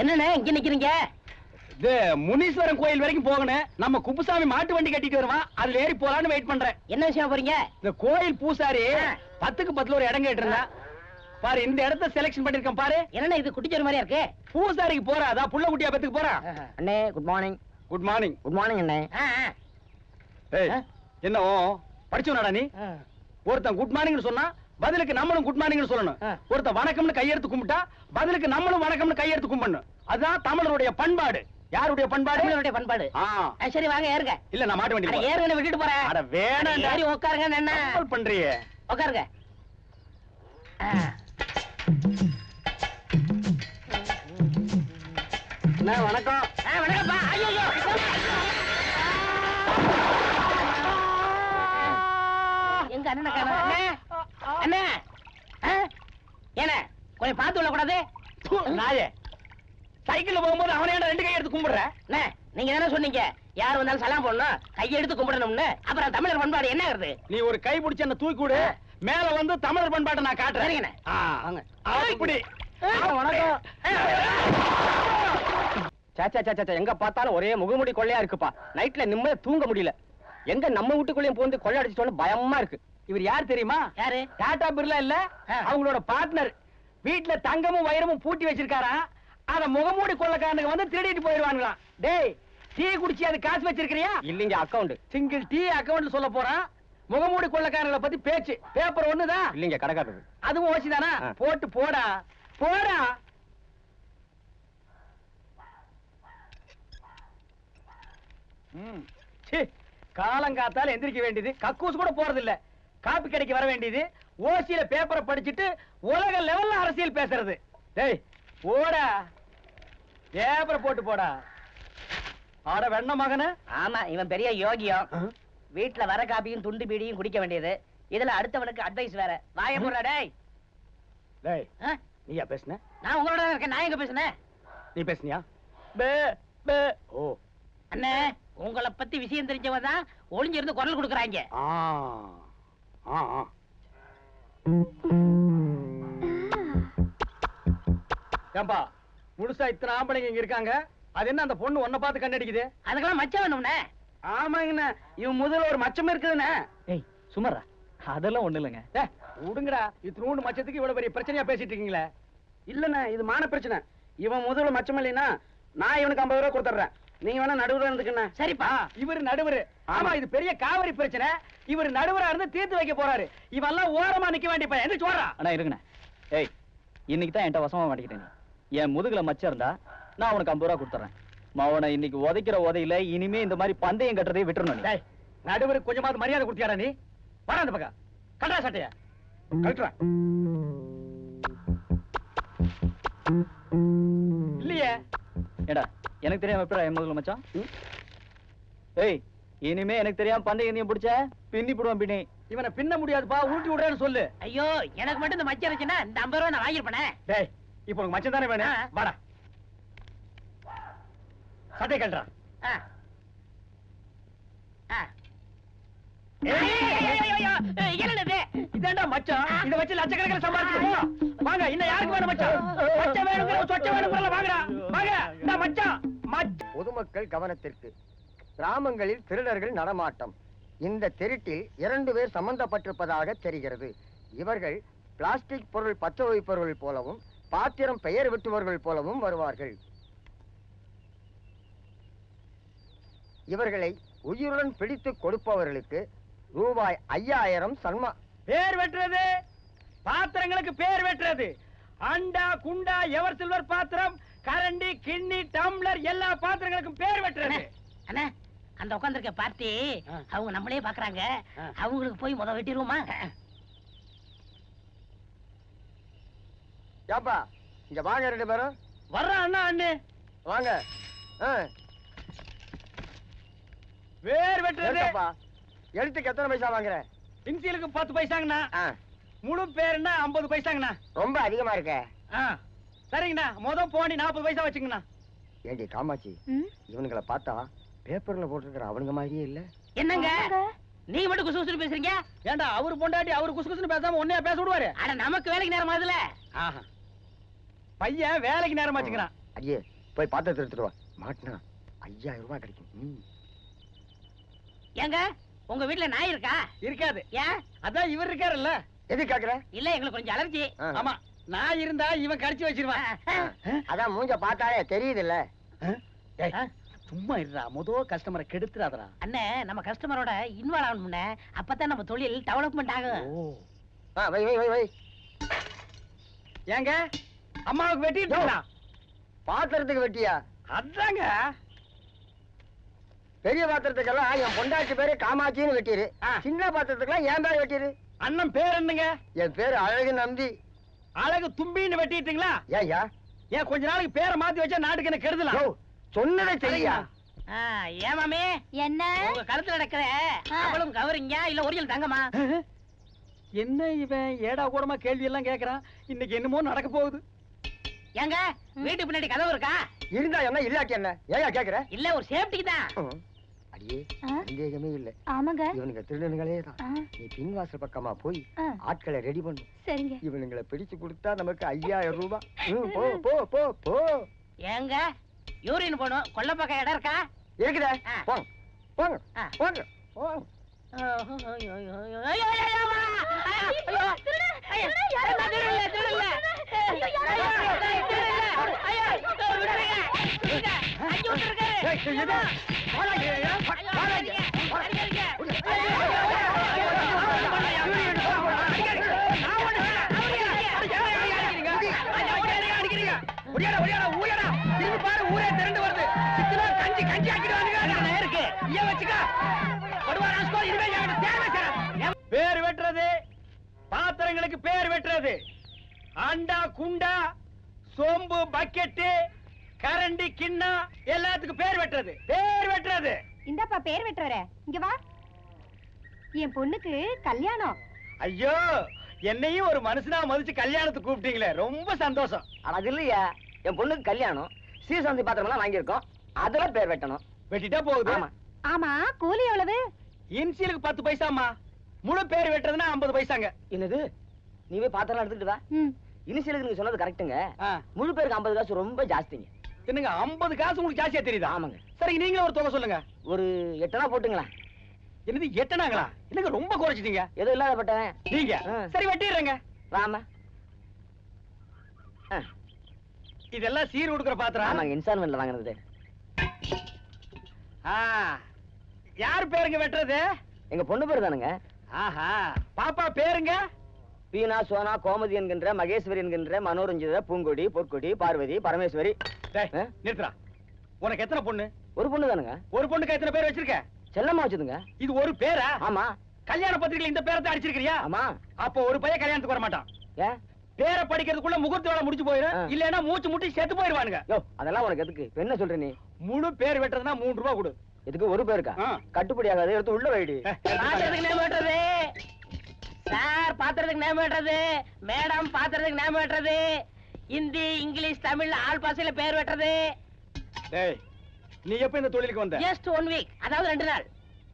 என்னண்ணே இங்க நிக்கிறீங்க? இது முனீஸ்வரன் கோயில் வரைக்கும் போகணும். நம்ம குப்புசாமி மாட்டு வண்டி கட்டிட்டு வருவான். அதுல ஏறி போலான்னு வெயிட் பண்றேன். என்ன விஷயம் போறீங்க? இந்த கோயில் பூசாரி. பத்துக்கு பத்துல ஒரு இடம் கேட்டிருந்தேன் பாரு இந்த இடத்த செலக்ஷன் பண்ணிருக்கேன் பாரு. என்னண்ணே இது குட்டிச்சோறு மாதிரியா இருக்கு? பூசாரிக்கு போறா. அதான் புள்ள குட்டியா பெத்துக்கு போறா. அண்ணே good morning good morning good morning அண்ணே. என்ன படிச்சவனாடா நீ? ஒருத்தன் குட் மார்னிங் சொன்னா பதிலுக்கு நம்மளும் குட் மார்னிங் சொல்லணும். ஆ. ஒருத்தன் வணக்கம்னு கையெடுத்து கும்பிட்டா பதிலுக்கு நம்மளும் வணக்கம்னு கையெடுத்து கும்பிடணும். அதுதான் தமிழருடைய பண்பாடு. யாருடைய பண்பாடு? தமிழருடைய பண்பாடு. சரி வாங்க ஏறுங்க. இல்ல நான் மாட்டு வண்டி அட, போறேன். ஏறுங்க விட்டுட்டு போறேன். அட உட்காருங்க என்ன பண்றியே. உட்காருங்க வணக்கம். வணக்கம்ப்பா. ஐயோ எங்க அண்ணனை ஆ? ஏண்ணே கொஞ்சம் பார்த்து விடக்கூடாது? நாயே. சைக்கிள்ல போகும்போது அவனே ரெண்டு கை எடுத்து கும்பிடுற? அண்ணே நீங்க தானே சொன்னீங்க. யார் வந்தாலும் சலாம் போடணும். கையை எடுத்து கும்பிடணும்னு. அப்புறம் தமிழர் பண்பாடு என்ன ஆகுது நீ ஒரு கை பிடிச்சு என்ன தூக்கி விடு. மேல வந்து தமிழர் பண்பாட்டை நான் காட்டுறேன். அப்படி வணக்கம். சாச்சா சாச்சா எங்க பார்த்தாலும் ஒரே முகமுடி கொள்ளையா இருக்குப்பா. நைட்ல நிம்மதியா தூங்க முடியல. எங்க நம்ம வீட்டுக்குள்ளேயும் போந்து கொள்ளை அடிச்சிட்டோன்னு பயமா இருக்கு. இவர் யார் தெரியுமா? யாரு? டாடா பிர்லா இல்ல. அவங்களோட பார்ட்னர் வீட்ல தங்கமும் வைரமும் பூட்டி வச்சிருக்காரா? அத முகமூடி கொள்ளக்காரனுக்கு வந்து திருடிட்டு போயிடுவாங்களாம் டேய் டீ குடிச்சு அது காசு வச்சிருக்கிறியா? இல்லீங்க அக்கவுண்ட் சிங்கிள் டீ அக்கவுண்ட் சொல்ல போறான் முகமூடி கொள்ளக்காரங்களை பத்தி பேச்சு. பேப்பர் ஒண்ணுதான் இல்லீங்க கடைக்காரது அதுவும் ஓசிதானா போட்டு போடா. போடா. காலங்காத்தால எந்திரிக்க வேண்டியது. கக்கூஸ் கூட போறது இல்ல காப்பி கடைக்கு வர வேண்டியது. ஓசியில பேப்பரை படிச்சுட்டு உலக லெவல்ல அரசியல் பேசுறது. டேய் போடா. பேப்பரை போட்டு போடா. ஆட வெண்ண மகனே. ஆமா இவன் பெரிய யோகியம் வீட்ல வர காப்பியும் துண்டு பீடியும் குடிக்க வேண்டியது. இதுல அடுத்தவனுக்கு அட்வைஸ் வேற. வாய போடுறா டேய். டேய்? நீயா பேசுன? நான் உங்களோட இருக்கேன். நான் எங்க பேசுனேன் நீ பேசுனியா? பே பே. ஓ. அண்ணே உங்களை பத்தி விஷயம் தெரிஞ்சவ தான் ஒளிஞ்சிருந்து குரல் கொடுக்குறாங்க. ஆ ஆ. ஏம்பா முழுசா இத்தனை ஆம்பளைங்க இங்க இருக்காங்க? அது என்ன அந்த பொண்ணு உன்னை பார்த்து கண்ணடிக்குது? அதுக்கெல்லாம் மச்சம் வேணும்னே ஆமாங்கண்ணே இவன் முதல்ல ஒரு மச்சம் இருக்குதுண்ணே. ஏய் சுமரா அதெல்லாம் ஒண்ணு இல்லைங்க. ஏ விடுங்கடா இத்தினூண்டு மச்சத்துக்கு இவ்வளவு பெரிய பிரச்சனையா பேசிட்டு இருக்கீங்களே. இல்லண்ணே இது மான பிரச்சனை. இவன் முதல்ல மச்சம் இல்லைன்னா நான் இவனுக்கு ஐம்பது ரூபா கொடுத்துட்றேன். நீங்க வேணா நடுவுல இருந்துக்கண்ணே. சரிப்பா. இவர் நடுவர். ஆமா. இது பெரிய காவிரி பிரச்சனை. இவர் நடுவரா இருந்து தீர்த்து வைக்க போறாரு. இவெல்லாம் ஓரமா நிக்க வேண்டிய பையன். எந்திரிச்சு ஓடுறா. அண்ணா இருங்கண்ணே. ஏய் இன்னைக்கு தான் என்கிட்ட வசமா மாட்டிக்கிட்டேன் நீ. என் முதுகுல மச்சம் இருந்தா நான் உனக்கு ஐம்பது ரூபா கொடுத்துறேன் மவனை இன்னைக்கு உதைக்கிற உதையில இனிமே இந்த மாதிரி பந்தயம் கட்டுறதை விட்டுறணும் நீ. டேய் நடுவருக்கு கொஞ்சமாவது மரியாதை கொடுத்தியாடா நீ? வர அந்த பக்கம். கட்டா சட்டைய. கட்டுறா. இல்லையே. ஏடா எனக்கு தெரியாம எப்படி என் முதுகுல மச்சான்? ஏய் இனிமே எனக்கு தெரியாம பந்தயம் நீ பிடிச்ச? பின்னி போடுவான் பின்னி. இவனை பின்ன முடியாதுப்பா ஊட்டி விடுறேன்னு சொல்லு. ஐயோ எனக்கு மட்டும் இந்த மச்சம் இருந்துச்சுன்னா இந்த ஐம்பது ரூபா நான் வாங்கிருப்பேனே டேய் இப்போ உனக்கு மச்சம் தானே வேணும். வாடா. சட்டை கட்டுறா ஆ. ஆ. ஏய், ஏய், ஏய், ஏய், ஏய், ஏய், என்னது இதாண்டா மச்சான். இத வச்சு லட்சக்கணக்கில் சம்பாதிச்சிருக்கோம் வாங்க இன்னும் யாருக்கு வேணும் மச்சான்? மச்சான் வேணுங்கிற சொச்ச வேணுங்கிற வாங்கடா. வாங்க இந்த மச்சான். பொதுமக்கள் கவனத்திற்கு. கிராமங்களில் திருடர்கள் நடமாட்டம். இந்த திருட்டில் இரண்டு பேர் சம்பந்தப்பட்டிருப்பதாக தெரிகிறது. இவர்கள் பிளாஸ்டிக் பொருள் பற்ற வைப்பவர்கள் போலவும் பாத்திரம் பெயர் வெட்டுபவர்கள் போலவும் வருவார்கள். இவர்களை உயிருடன் பிடித்து கொடுப்பவர்களுக்கு ரூபாய் ஐயாயிரம் சன்மா பேர் வெட்டுறது. பாத்திரங்களுக்கு பேர் வெட்டுறது. அண்டா குண்டா எவர் சில்வர் பாத்திரம் கரண்டி கிண்ணி டம்ளர் எல்லா பாத்திரங்களுக்கும் பேர் வெட்டுறது. அண்ணே, அந்த உட்கார்ந்திருக்க பார்ட்டி. அவங்க நம்மளே பாக்குறாங்க. அவங்களுக்கு போய் முத வெட்டிடுவோமா? ஏப்பா இங்க வாங்க ரெண்டு பேரும். வர்ற அண்ணா அண்ணு. வாங்க. ஆ, பேர் வெட்டுறது. எடுத்தப்பா. எழுத்துக்கு எத்தனை பைசா வாங்குற? இன்சியலுக்கு பத்து பைசாங்கண்ணா. முழு பேருன்னா ஐம்பது பைசாங்கண்ணா. ரொம்ப அதிகமா இருக்க. சரிங்கண்ணா மொதல் போனி நாற்பது பைசா வச்சுங்கண்ணா. ஏண்டி காமாட்சி இவனுங்களை பார்த்தா பேப்பர்ல போட்டிருக்கிற அவனுங்க மாதிரியே இல்ல. என்னங்க? நீங்க மட்டும் குசு குசுன்னு பேசுறீங்க? ஏண்டா அவரு பொண்டாட்டி அவரு குசு குசுன்னு பேசாம உன்னையா பேச விடுவாரு? அட நமக்கு வேலைக்கு நேரம் ஆகுதுல. ஆஹா. பையன் வேலைக்கு நேரம் வச்சுக்கிறான். ஐயே போய் பாத்திரத்தை எடுத்துட்டு வா. மாட்டினா ஐயாயிரம் ரூபாய் கிடைக்கும். ஏங்க உங்க வீட்ல நாய் இருக்கா? இருக்காது. ஏன்? அதான் இவர் இருக்காருல்ல. எது கேக்குற? இல்ல எங்களுக்கு கொஞ்சம் அலர்ஜி. ஆமா. நான் இருந்தா இவன் கடிச்சு வச்சிருவான். அதான் மூஞ்ச பார்த்தாலே தெரியுதுல்ல. சும்மா இருடா. முத கஸ்டமரை கெடுத்துறாதடா. அண்ணே நம்ம கஸ்டமரோட இன்வால்வ் ஆகணும்னே. அப்பதான் நம்ம தொழில் டெவலப்மெண்ட் ஆகும். ஓ. வை வை வை வை. ஏங்க? அம்மாவுக்கு வெட்டிட்டு பாத்திரத்துக்கு வெட்டியா? அதாங்க. பெரிய பாத்திரத்துக்கெல்லாம் என் பொண்டாட்டி பேரு காமாட்சின்னு வெட்டிரு. சின்ன பாத்திரத்துக்கெல்லாம் என் பேர் வெட்டிரு. அண்ணன் பேர் என்னங்க? என் பேரு அழகு நம்பி அழகு தும்பின்னு வெட்டிட்டீங்களா? ஏய்யா. ஏன் கொஞ்ச நாளைக்கு பேரை மாத்தி வச்சா நாட்டுக்கு என்ன கெடுதலாம் சொன்னதை செய்யா. ஆ, ஏன் மாமி? என்ன? உங்க கழுத்துல நடக்கிற அவளும் கவரிங்க இல்ல ஒரிஜினல் தங்கமா? என்ன இவன் ஏடா கூடமா கேள்வி எல்லாம் கேக்குறான்? இன்னைக்கு என்னமோ நடக்க போகுது. ஏங்க வீட்டு பின்னாடி கதவு இருக்கா? இருந்தா என்ன இல்லாட்டி என்ன? ஏயா கேக்குற? இல்ல ஒரு சேஃப்டிக்கு தான். அடியே? சந்தேகமே இல்ல ஆமாங்க இவனுங்க திருடனுங்களே தான் நீ பின்வாசல் பக்கமா போய் ஆட்களை ரெடி பண்ணு சரிங்க இவனுங்களை பிடிச்சு கொடுத்தா நமக்கு ஐயாயிரம் ரூபாய் போ போ போ போ ஏங்க யூரின் போகணும் கொல்லப்பக்கம் இடம் இருக்கா இருக்குதே ஆ. போங்க போங்க. போங்க போங்க ஏய், எது? போடாதீங்க, ஏன்? போடாதீங்க, போடாதீங்க. ஒடியாடா, ஒடியாடா, ஊயடா. திரும்பி பாரு, ஊரே திரண்டு வருது. சித்திரா, கஞ்சி, கஞ்சி ஆக்கிடுவானுங்க. ஐயா, வச்சுக்க. கொடுவா, ராஸ்கோ, இனிமே என்கிட்ட தேவை சார். பேர் வெட்டுறது. பாத்திரங்களுக்கு பேர் வெட்டுறது. அண்டா குண்டா சோம்பு பக்கெட்டு கரண்டி கிண்ணம் எல்லாத்துக்கும் பேர் வெட்டுறது. பேர் வெட்டுறது. இந்தாப்பா பேர் வெட்டுறவரே. இங்க வா. என் பொண்ணுக்கு கல்யாணம். ஐயோ என்னையும் ஒரு மனுஷனா மதிச்சு கல்யாணத்துக்கு கூப்பிட்டீங்களே. ரொம்ப சந்தோஷம். அது இல்லையா. என் பொண்ணுக்கு கல்யாணம். சீசந்தி பாத்திரம் எல்லாம் வாங்கியிருக்கோம். அதுல பேர் வெட்டணும். வெட்டிட்டா போகுது. ஆமா. ஆமா கூலி எவ்வளவு? இன்சியலுக்கு பத்து பைசாமா முழு பேர் வெட்டுறதுன்னா ஐம்பது பைசாங்க. என்னது? நீ போய் பாத்திரம் எடுத்துக்கிட்டு வா. இனிஷியலுக்கு நீங்க சொன்னது கரெக்ட்டுங்க முழு பேருக்கு ஐம்பது காசு ரொம்ப ஜாஸ்திங்க. என்னங்க ஐம்பது காசு உங்களுக்கு ஜாஸ்தியா தெரியுதா? ஆமாங்க. சரி நீங்களே ஒரு தொகை சொல்லுங்க. ஒரு எட்டனா போட்டுங்களேன். என்னது எட்டனாங்களா? என்னங்க ரொம்ப குறைச்சிட்டீங்க. எதுவும் இல்லாதப்பட்டவன் நீங்க? ஆ. சரி வெட்டிடுறேங்க. ஆ, இதெல்லாம் சீர் கொடுக்குற பாத்திரம். ஆமாங்க இன்ஸ்டால்மெண்ட்ல வாங்கினது. ஆ, யார் பேருங்க வெட்டுறது? எங்க பொண்ணு பேர் தானுங்க. ஆஹா. பாப்பா பேருங்க? பீனா சோனா கோமதி என்கின்ற மகேஸ்வரி என்கின்ற மனோரஞ்சித பூங்கொடி பொற்கொடி பார்வதி பரமேஸ்வரி? நிறுத்துறா உனக்கு எத்தனை பொண்ணு? ஒரு பொண்ணு தானுங்க. ஒரு பொண்ணுக்கு எத்தனை பேர் வச்சிருக்க? செல்லம்மா வச்சுதுங்க. இது ஒரு பேரா? ஆமா. கல்யாண பத்திரிகையில இந்த பேரத்தை அடிச்சிருக்கிறியா? ஆமா. அப்போ ஒரு பையன் கல்யாணத்துக்கு வர மாட்டான். ஏன் பேரை படிக்கிறதுக்குள்ள முகூர்த்த வேலை முடிச்சு போயிடும். இல்லைன்னா மூச்சு முட்டி செத்து போயிருவானுங்க அதெல்லாம் உனக்கு எதுக்கு? என்ன சொல்ற நீ? முழு பேர் வெட்டுறதுன்னா மூணு ரூபா கொடு. எதுக்கு ஒரு பேருக்கா. கட்டுப்படி ஆகாது எடுத்து உள்ள வைடி. வெட்டுறது? சார் பாத்திரத்துக்கு நேம் வெட்டுறது மேடம் பாத்திரத்துக்கு நேம் வெட்டுறது ஹிந்தி இங்கிலீஷ் தமிழ் ஆல் பாசையில பேர் வெட்டுறது. டேய் நீ எப்ப இந்த தொழிலுக்கு வந்த? ஜஸ்ட் ஒன் வீக் அதாவது ரெண்டு நாள்.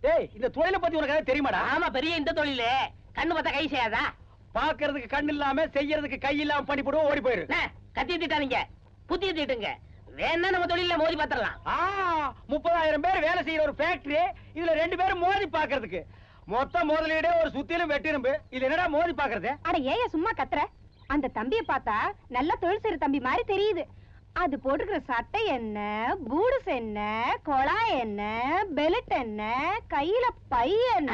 டேய் இந்த தொழிலை பத்தி உனக்கு ஏதாவது தெரியுமாடா? ஆமா பெரிய இந்த தொழிலு. கண்ணு பார்த்தா கை செய்யாதா? பாக்குறதுக்கு கண் இல்லாம செய்யறதுக்கு கை இல்லாம பண்ணி போடுவோம் ஓடி போயிரு. கத்தி தீட்டாதீங்க. புத்தி தீட்டுங்க. வேணா நம்ம தொழில மோதி பாத்திரலாம். ஆ முப்பதாயிரம் பேர் வேலை செய்யற ஒரு ஃபேக்டரி இதுல ரெண்டு பேரும் மோதி பாக்குறதுக்கு. மொத்த முதலீடே ஒரு சுத்திலும் வெட்டிரும்பு. இது என்னடா மோதி பாக்குறது அட ஏயா சும்மா கத்துற. அந்த தம்பிய பார்த்தா நல்ல தொழில் செய்யற தம்பி மாதிரி தெரியுது. அது போட்டுக்கிற சட்டை என்ன பூடுஸ் என்ன குழாய் என்ன பெல்ட் என்ன கையில பை என்ன?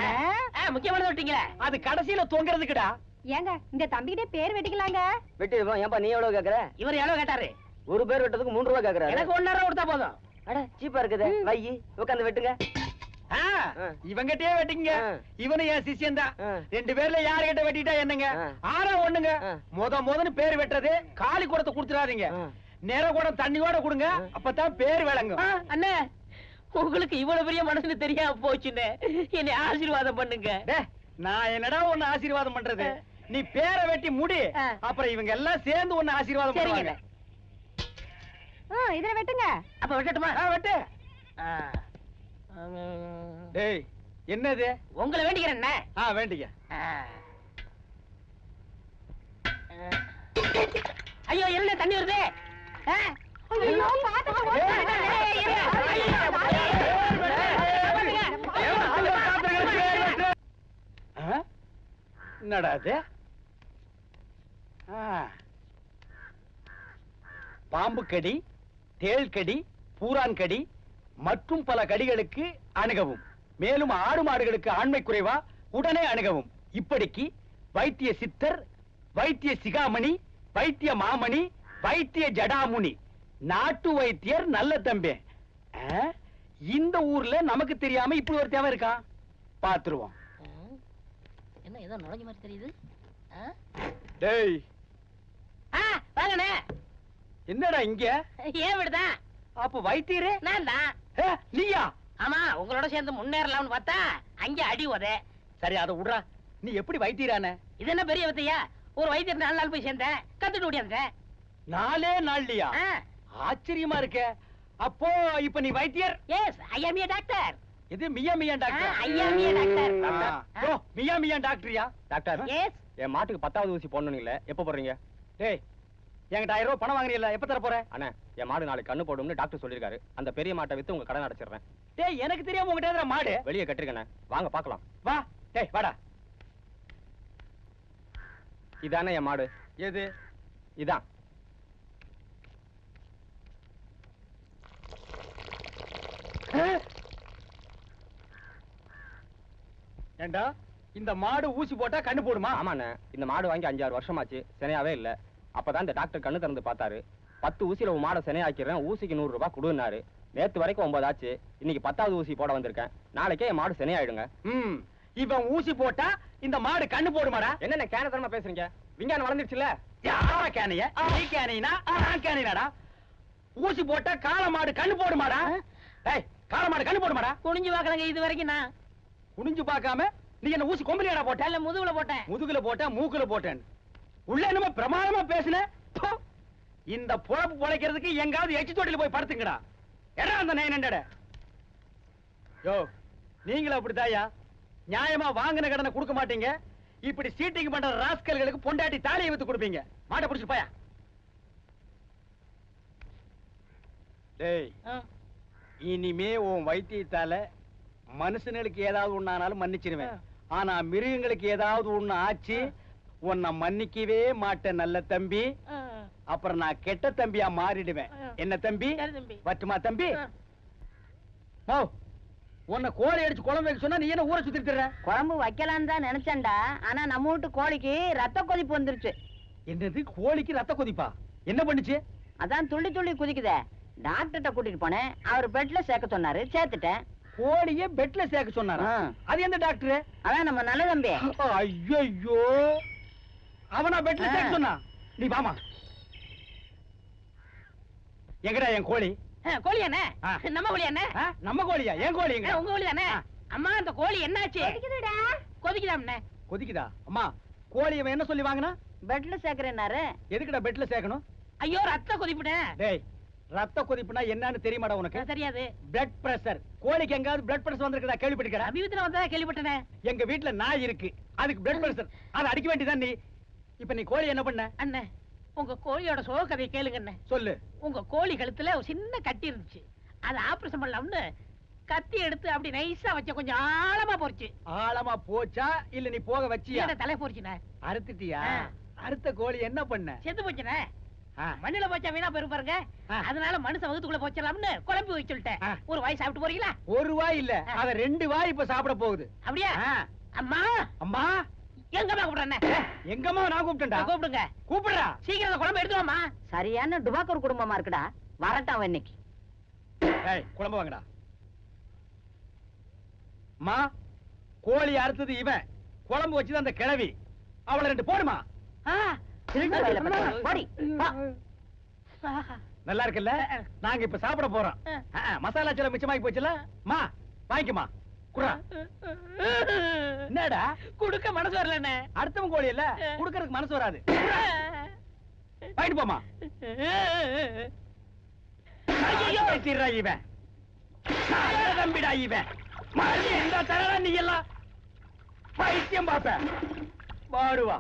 முக்கியமானது விட்டீங்களே அது கடைசியில தொங்குறதுக்குடா. ஏங்க இந்த தம்பிக்கிட்டே பேர் வெட்டிக்கலாங்க. வெட்டி இருப்போம் ஏன்பா நீ எவ்வளவு கேக்குற? இவர் எவ்வளவு கேட்டாரு? ஒரு பேர் வெட்டதுக்கு மூணு ரூபாய் கேக்குறாரு. எனக்கு ஒன்னரை கொடுத்தா போதும். அட சீப்பா இருக்குது. வை உட்காந்து வெட்டுங்க. இவங்கிட்டயே வெட்டிங்க ஆ. இவனு என் சிஷ்யன் தான். ரெண்டு பேர்ல யாருகிட்ட வெட்டிட்டா என்னங்க. ஆறா ஒண்ணுங்க. முத முதன்னு பேர் வெட்டுறது காலி குடத்தை கொடுத்துறாதீங்க. நிற குடம் தண்ணி கூட கொடுங்க. அப்பதான் பேர் விளங்கும் அண்ணே உங்களுக்கு இவ்வளவு பெரிய மனசுன்னு தெரியாம போச்சுன்னு என்னை ஆசீர்வாதம் பண்ணுங்க டேய், நான் என்னடா உன்னை ஆசீர்வாதம் பண்றது நீ பேரை வெட்டி முடி. அப்புறம் இவங்க எல்லாம் சேர்ந்து உன்னை ஆசீர்வாதம். பண்ணுவாங்க ஆ, இதுல வெட்டுங்க அப்ப வெட்டட்டுமா வெட்டு ஆ. டேய் என்னது உங்களை வேண்டிக்கிறேன் என்ன ஆ வேண்டிங்க ஆ. ஐயோ என்ன தண்ணி வருது? என்னடா அது. பாம்பு கடி தேள் கடி பூரான் கடி மற்றும் பல கடிகளுக்கு அணுகவும். மேலும் ஆடு மாடுகளுக்கு ஆண்மை குறைவா உடனே அணுகவும். இப்படிக்கு வைத்திய சித்தர் வைத்திய சிகாமணி வைத்திய மாமணி வைத்திய ஜடாமுனி. நாட்டு வைத்தியர் நல்ல தம்பி? இந்த ஊர்ல நமக்கு தெரியாம இப்படி ஒரு தேவை இருக்கா? பாத்துருவோம். என்ன ஏதோ நுழைஞ்ச மாதிரி தெரியுது? டேய். வாங்கண்ணே என்னடா இங்க? ஏன் விடுதான் அப்ப வைத்தியரே? நான் தான் நீயா? ஆமா உங்களோட சேர்ந்து முன்னேறலாம்னு பார்த்தா அங்க அடி உத. சரி அதை விடுறா. நீ எப்படி வைத்தியரான? இது என்ன பெரிய வித்தையா? ஒரு வைத்தியர் நாலு நாள் போய் சேர்ந்தேன். கத்துட்டு ஓடியாந்தேன் நாலே நாள்லயா ஆச்சரியமா இருக்க. அப்போ இப்ப நீ வைத்தியர்? S I am a doctor இது மியா மியா doctor? I am a doctor. Oh, மியா மியா டாக்டரியா? டாக்டர் எஸ் என் மாட்டுக்கு பத்தாவது ஊசி போடணுங்களே எப்போ போடுறீங்க? டேய் என்கிட்ட ஆயிரம் ரூபாய் பணம் வாங்குறீல்ல எப்ப தர போற? அண்ணா என் மாடு நாளைக்கு கண்ணு போடும்னு டாக்டர் சொல்லியிருக்காரு. அந்த பெரிய மாட்டை வித்து உங்க கடன் அடைச்சிடுறேன். டேய் எனக்கு தெரியாம உங்ககிட்ட மாடு? வெளியே கட்டிருக்கண்ணே. வாங்க பார்க்கலாம். வா. டேய் வாடா. இதானே என் மாடு? எது? இதான். ஏண்டா இந்த மாடு ஊசி போட்டா கண்ணு போடுமா? ஆமாண்ணே இந்த மாடு வாங்கி அஞ்சாறு வருஷமாச்சு சினையாவே இல்ல. அப்பதான் இந்த டாக்டர் கண்ணு திறந்து பார்த்தாரு. பத்து ஊசியில உன் மாடை சினையாக்கிறேன் ஊசிக்கு நூறு ரூபாய் கொடுன்னாரு. நேத்து வரைக்கும் ஒன்பது ஆச்சு. இன்னைக்கு பத்தாவது ஊசி போட வந்திருக்கேன். நாளைக்கே என் மாடு சினையாயிடுங்க. ம் இவன் ஊசி போட்டா இந்த மாடு கண்ணு போடுமாடா? என்னென்ன கேனத்தனமா பேசுறீங்க? விஞ்ஞானம் வளர்ந்துருச்சுல யாரா கேனைய? நீ கேனைனா? நான் கேனைனாடா. ஊசி போட்டா காள மாடு கண்ணு போடுமாடா? டேய் காள மாடு கண்ணு போடுமாடா? குனிஞ்சு பாக்கலங்க இது வரைக்கும் நான். குனிஞ்சு பார்க்காம நீ என்ன ஊசி கொம்பலியாடா போட்ட? இல்ல முதுகுல போட்டேன். முதுகுல போட்டேன் மூக்குல போட்டேன். உள்ள என்னமோ பிரமாதமா பேசுன. இந்த பொழப்பு பொழைக்கிறதுக்கு எங்காவது எச்சு தொட்டில போய் படுத்துங்கடா. எடா அந்த நைன் ஹண்ட்ரட் யோ நீங்களும் அப்படித்தாயா நியாயமா வாங்கின கடனை கொடுக்க மாட்டீங்க. இப்படி சீட்டிங் பண்ற ராஸ்கல்களுக்கு பொண்டாட்டி தாலியை வித்து கொடுப்பீங்க. மாட்டை பிடிச்சு போயா. டேய். இனிமே உன் வைத்தியத்தால மனுஷனுக்கு ஏதாவது ஒண்ணானாலும் மன்னிச்சிருவேன். ஆனா மிருகங்களுக்கு ஏதாவது ஒண்ணு ஆச்சு உன்னை மன்னிக்கவே மாட்டேன் நல்ல தம்பி. அப்புறம் நான் கெட்ட தம்பியா மாறிடுவேன். என்ன தம்பி? சரி தம்பி. ஓ உன்னை கோழி அடிச்சு குழம்பு வைக்க சொன்னா நீ என்ன ஊரை சுத்திட்டு திரிற? குழம்பு வைக்கலான்னு தான் நினைச்சேன்டா. ஆனா நம்ம வீட்டு கோழிக்கு ரத்த கொதிப்பு வந்துருச்சு. என்னது? கோழிக்கு ரத்த கொதிப்பா? என்ன பண்ணுச்சு? அதான் துள்ளி துள்ளி குதிக்குதே. டாக்டர்கிட்ட கூட்டிட்டு போனேன். அவர் பெட்ல சேர்க்க சொன்னாரு. சேர்த்துட்டேன். கோழிய பெட்ல சேர்க்க சொன்னாரா. அது எந்த டாக்டர் அதான் நம்ம நல்ல தம்பி ஐயோ அவனா பெட்ல. சேர்க்க சொன்னா. நீ வாமா. எங்கடா என் கோழி? கோழி என்ன. நம்ம கோழி என்ன நம்ம கோழியா? என் கோழி எங்க உங்க கோழி தானே. அம்மா அந்த கோழி என்னாச்சு? கொதிக்குதாம்ண்ணே கொதிக்குதா அம்மா கோழி அவன் என்ன சொல்லி வாங்கினா? பெட்ல சேர்க்கிறேன்னாரு. எதுக்குடா பெட்ல சேர்க்கணும்? ஐயோ ரத்த கொதிப்புனே டேய் ரத்த கொதிப்புனா என்னன்னு தெரியுமாடா உனக்கு? தெரியாது. பிளட் பிரஷர் கோழிக்கு எங்காவது பிளட் பிரஷர் வந்திருக்கா கேள்விப்பட்டிருக்கா சமீபத்துல வந்ததா கேள்விப்பட்டனே. எங்க வீட்ல நாய் இருக்கு. அதுக்கு பிளட் பிரஷர் அதை அடிக்க வேண்டியதான் நீ. இப்ப நீ கோழி என்ன பண்ண? அண்ணே உங்க கோழியோட சோக கதையை கேளுங்க அண்ணே சொல்லு. உங்க கோழி கழுத்துல ஒரு சின்ன கட்டி இருந்துச்சு. அதை ஆபரேஷன் பண்ணலாம்னு கத்தி எடுத்து அப்படி நைஸா வச்ச கொஞ்சம் ஆழமா போச்சு ஆழமா போச்சா? இல்ல நீ போக வச்சியா? தலை போச்சுண்ணே அறுத்துட்டியா. அறுத்த கோழி என்ன பண்ண? செத்து போச்சுண்ணே ஆ. மண்ணுல போச்சா வீணா போயிரு பாருங்க. அதனால மனுஷன் வகுத்துக்குள்ள போச்சிடலாம்னு குழம்பு வச்சு சொல்லிட்டேன். ஒரு வாய் சாப்பிட்டு போறீங்களா? ஒரு வாய் இல்ல. அத ரெண்டு வாய் இப்ப சாப்பிட போகுது. அப்படியா. அம்மா! அம்மா! எங்கம்மா கூப்பிடுறேன் எங்கம்மா நான் கூப்பிட்டேன்டா. கூப்பிடுங்க. கூப்பிடுறா. சீக்கிரம் குழம்பு எடுத்துவாமா சரியான டுபாக்கூர் குடும்பமா இருக்குடா. வரட்டான் அவன் இன்னைக்கு. குழம்பு வாங்கடா. கோழி அறுத்தது இவன். குழம்பு வச்சது அந்த கிழவி. அவளை ரெண்டு போடுமா. நல்லா இருக்குல்ல? நாங்க இப்ப சாப்பிட போறோம். மசாலா சில மிச்சமாகி போச்சுல மா வாங்கிக்கமா என்னடா? குடுக்க மனசு வரலண்ணே அடுத்தவன் கோழி இல்ல? குடுக்கறதுக்கு மனசு வராது. வாங்கிட்டு போமா பேசிடுறா இவன். தம்பிடா இவன். மறுபடியும் எந்த தரடா நீ எல்லாம். பைத்தியம் பார்ப்ப பாடுவா